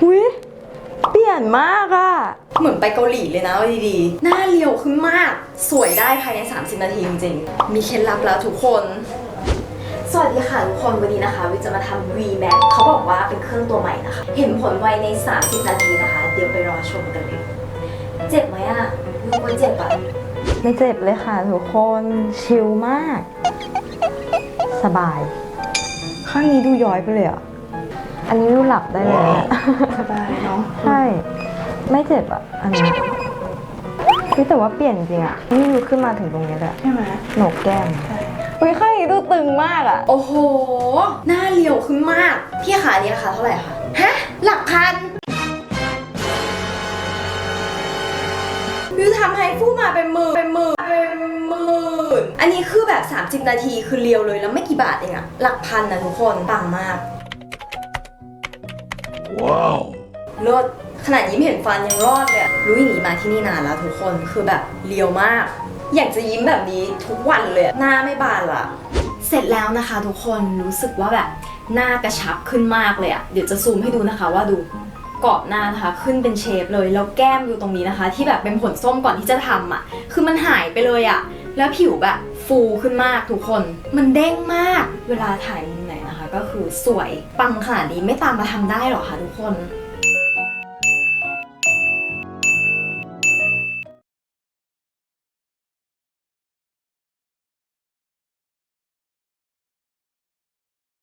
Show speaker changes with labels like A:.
A: หุยเปลี่ยนมากอะ
B: เหมือนไปเกาหลีเลยนะเอาดีๆ หน้าเรียวขึ้นมาก สวยได้ภายใน 30 นาทีจริงๆ มีเคล็ดลับแล้วทุกคน สวัสดีค่ะทุกคนวันนี้นะคะ วิจะมาทำ V Max เขาบอกว่าเป็นเครื่องตัวใหม่นะคะ เห็นผลไวใน 30 นาทีนะคะ เดี๋ยวไปรอชมกันเลยเจ็บไหมอะรู้ว่าเจ็บอะ
A: ไม่เจ็บเลยค่ะทุกคนชิลมาก สบาย ข้างนี้ดูย้อยไปเลยอะ อันนี้ดูหลับได้เลยอะ
B: สบายเนาะ
A: ใช่ ไม่เจ็บอะอันนี้คือแต่ว่าเปลี่ยนจริงอะนี่ดูขึ้นมาถึงตรงนี้เลยอะ
B: ใช่ไหม
A: โหนกแก้มอุ้ยข้างนี้ดูตึงมากอะ
B: โอ้โห หน้าเรียวขึ้นมาก พี่ขาอันนี้ราคาเท่าไหร่คะ ฮะ หลักพันวิวทำให้ฟูมาเป็นหมื่นเป็นหมื่นเป็นหมื่นอันนี้คือแบบ 30 นาทีคือเรียวเลยแล้วไม่กี่บาทเองอะหลักพันนะทุกคนปังมาก
C: Wow.
B: เลิศขนาดยิ้มเห็นฟันยังรอดเลยอะรู้อย่างนี้มาที่นี่นานแล้วทุกคนคือแบบเลียวมาก อยากจะยิ้มแบบนี้ทุกวันเลยอะหน้าไม่บานละเสร็จแล้วนะคะทุกคนรู้สึกว่าแบบหน้ากระชับขึ้นมากเลยอะเดี๋ยวจะซูมให้ดูนะคะว่าดูกรอบหน้านะคะขึ้นเป็นเชฟเลยแล้วแก้มดูตรงนี้นะคะ ที่แบบเป็นผลส้มก่อนที่จะทำอะคือมันหายไปเลยอะ แล้วผิวแบบฟูขึ้นมากทุกคน มันเด้งมาก เวลาถ่ายมุมไหนนะคะ ก็คือสวยปังขนาดนี้ไม่ตามมาทำได้หรอคะทุกคน